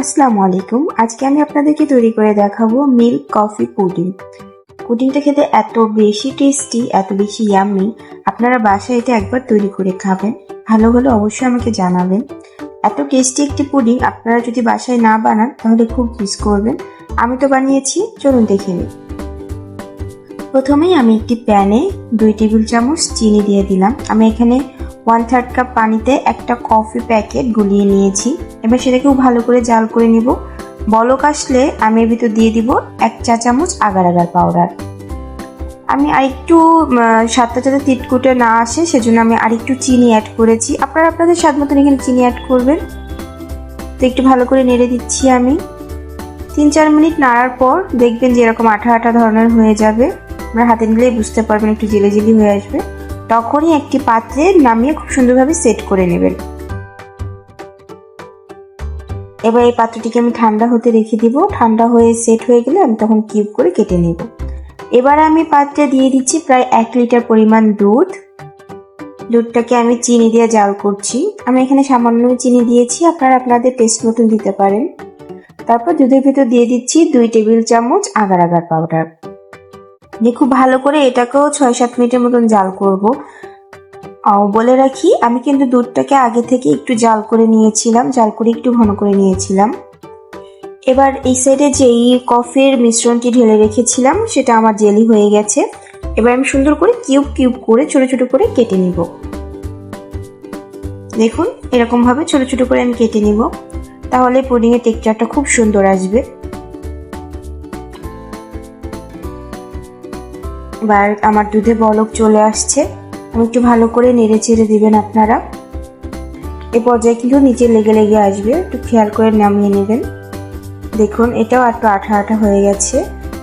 আসসালামু আলাইকুম। আজকে আমি আপনাদেরকে তৈরি করে দেখাবো মিল্ক কফি পুডিং। পুডিংটা খেতে এত বেশি টেস্টি এত বেশি ইয়াম্মি আপনারা বাসায় এটা একবার তৈরি করে খাবেন। ভালো হলে অবশ্যই আমাকে জানাবেন। এত টেস্টি একটি পুডিং আপনারা যদি বাসায় না বানান, তাহলে খুব মিস করবেন। আমি তো বানিয়েছি, চলুন দেখে নিই। প্রথমেই আমি একটি প্যানে দুই টেবিল চামচ চিনি দিয়ে দিলাম। আমি এখানে ওয়ান থার্ড কাপ পানিতে একটা কফি প্যাকেট গুলিয়ে নিয়েছি। এবার সেটাকেও ভালো করে জাল করে নিব। বলক আসলে আমি এর ভিতর দিয়ে দিব এক চা চামচ আগার আগার পাউডার আমি আরেকটু সাতটা যাতে তিটকুটে না আসে, সেজন্য আমি আরেকটু চিনি অ্যাড করেছি। আপনারা আপনাদের স্বাদ মতন এখানে চিনি অ্যাড করবেন। তো একটু ভালো করে নেড়ে দিচ্ছি আমি। তিন চার মিনিট নাড়ার পর দেখবেন যে এরকম আঠা আঠা ধরনের হয়ে যাবে। আপনার হাতে নিলেই বুঝতে পারবেন, একটু জেলে জেলি হয়ে আসবে। তখনই একটি পাত্রে নামিয়ে খুব সুন্দরভাবে সেট করে নেবেন। এবার এই পাত্রটিকে আমি ঠান্ডা হতে রেখে দিব। ঠান্ডা হয়ে সেট হয়ে গেলে আমি তখন কিউব করে কেটে নেব। এবার আমি পাত্রে দিয়ে দিচ্ছি প্রায় এক লিটার পরিমাণ দুধ। দুধটাকে আমি চিনি দিয়ে জাল করছি। আমি এখানে সামান্য চিনি দিয়েছি। আপনারা আপনাদের টেস্ট মতন দিতে পারেন। তারপর দুধের ভিতর দিয়ে দিচ্ছি দুই টেবিল চামচ আগার আগার পাউডার দিয়ে খুব ভালো করে এটাকেও ছয় সাত মিনিটের মতন জাল করব। বলে রাখি, আমি কিন্তু দুধটাকে আগে থেকে একটু জাল করে নিয়েছিলাম, জাল করে একটু ঘন করে নিয়েছিলাম। এবার এই সাইডে যেই কফির মিশ্রণটি ঢেলে রেখেছিলাম, সেটা আমার জেলি হয়ে গেছে। এবার আমি সুন্দর করে কিউব কিউব করে ছোট ছোট করে কেটে নিব। দেখুন এরকম ভাবে ছোট ছোট করে আমি কেটে নিব। তাহলে পুডিং এর টেক্সচারটা খুব সুন্দর আসবে। এবার আমার দুধে বলক চলে আসছে। একটু ভালো করে নেড়ে চেড়ে দিবেন আপনারা। এ পর্যায়ে কিন্তু নিচে লেগে লেগে আসবে, একটু খেয়াল করে নামিয়ে নেবেন। দেখুন, এটাও একটু আঠা আঠা হয়ে গেছে,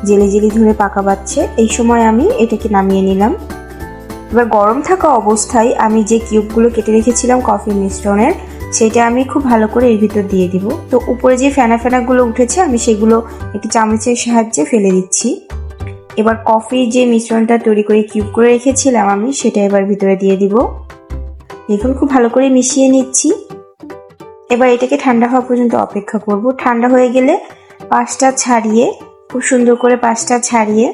জেলি জেলি ধরে পাকা পাচ্ছে। এই সময় আমি এটাকে নামিয়ে নিলাম। এবার গরম থাকা অবস্থায় আমি যে কিউবগুলো কেটে রেখেছিলাম কফি মিশ্রণের, সেটা আমি খুব ভালো করে এর ভিতর দিয়ে দিব। তো উপরে যে ফেনা ফেনাগুলো উঠেছে, আমি সেগুলো একটি চামচের সাহায্যে ফেলে দিচ্ছি। এবার কফির যে মিশ্রণটা তৈরি করে কিউব করে রেখেছিলাম আমি, সেটা এবার ভিতরে দিয়ে দিব। দেখুন, খুব ভালো করে মিশিয়ে নিচ্ছি। এবার এটাকে ঠান্ডা হওয়া পর্যন্ত অপেক্ষা করব। ঠান্ডা হয়ে গেলে পাঁচটা ছাড়িয়ে, খুব সুন্দর করে পাঁচটা ছাড়িয়ে,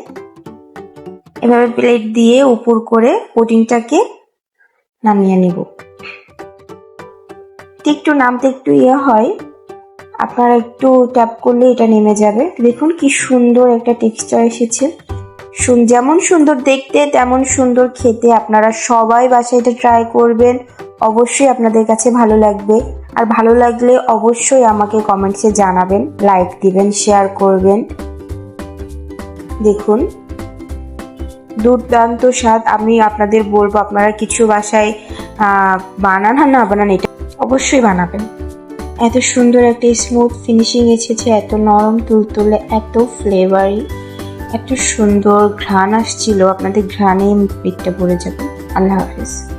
এভাবে প্লেট দিয়ে উপর করে পুডিংটাকে নামিয়ে নিব। একটু নামতে একটু ইয়ে হয়। আপনারা একটু ট্যাপ করলে এটা নেমে যাবে। দেখুন, কি সুন্দর একটা টেক্সচার এসেছে। যেমন সুন্দর দেখতে, তেমন সুন্দর খেতে। আপনারা সবাই বাসায় এটা ট্রাই করবেন। অবশ্যই আপনাদের কাছে ভালো লাগবে। আর ভালো লাগলে অবশ্যই আমাকে কমেন্টসে জানাবেন লাইক দিবেন শেয়ার করবেন। দেখুন, দুর্দান্ত স্বাদ। আমি আপনাদের বলব, আপনারা কিছু বাসায় বানান না বানান, এটা অবশ্যই বানাবেন। এত সুন্দর একটা স্মুথ ফিনিশিং এসেছে, এত নরম তুলতুলে, এত ফ্লেভারি এত সুন্দর ঘ্রাণ আসছিল আপনাদের ঘ্রাণে পেটটা ভরে যাবে। আল্লাহ হাফিজ।